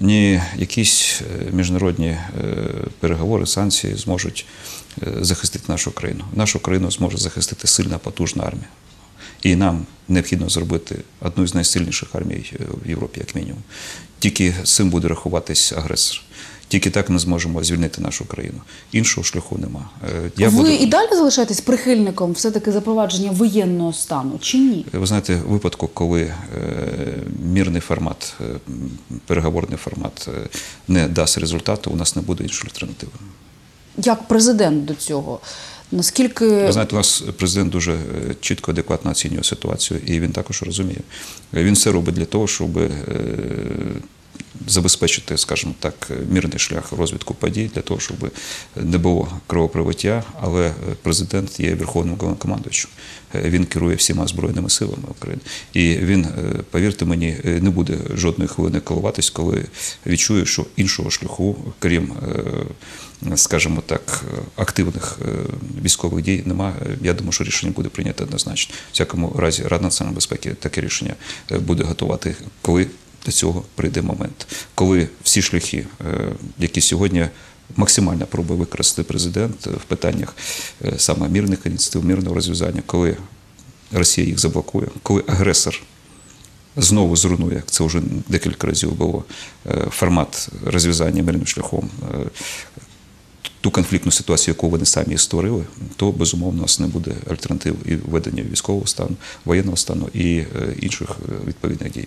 ні якісь е, міжнародні е, переговори, санкції зможуть е, захистити нашу країну. Нашу країну зможе захистити сильна, потужна армія. І нам необхідно зробити одну з найсильніших армій в Європі, як мінімум. Тільки цим буде рахуватись агресор. Тільки так ми зможемо звільнити нашу країну. Іншого шляху нема. Е, Я Ви буду- і далі залишаєтесь прихильником все-таки запровадження воєнного стану чи ні? Ви знаєте, в випадку, коли е, мірний формат, е, переговорний формат е, не дасть результату, у нас не буде іншої альтернативи. Як президент до цього? Наскільки Ви знаєте, у нас президент дуже е, чітко, адекватно оцінює ситуацію, і він також розуміє. Він все робить для того, щоб е, забезпечити, скажімо так, мірний шлях розвитку подій, для того, щоб не було кровопролиття, але президент є верховним головнокомандуючим. Е, Він керує всіма збройними силами України. І він, е, повірте мені, е, не буде жодної хвилини коливатись, коли відчує, що іншого шляху, крім, е, скажімо так, активних військових дій, немає. Я думаю, що рішення буде прийнято однозначно. В всякому разі, Рада національної безпеки таке рішення буде готувати, коли до цього прийде момент, коли всі шляхи, е, які сьогодні максимально пробує використати президент в питаннях е, саме мирних ініціатив, мирного розв'язання, коли Росія їх заблокує, коли агресор знову зруйнує, як це вже декілька разів було, е, формат розв'язання мирним шляхом. е, Ту конфліктну ситуацію, яку вони самі і створили, то безумовно у нас не буде альтернатив і введення військового стану, воєнного стану і е, інших е, відповідних дій.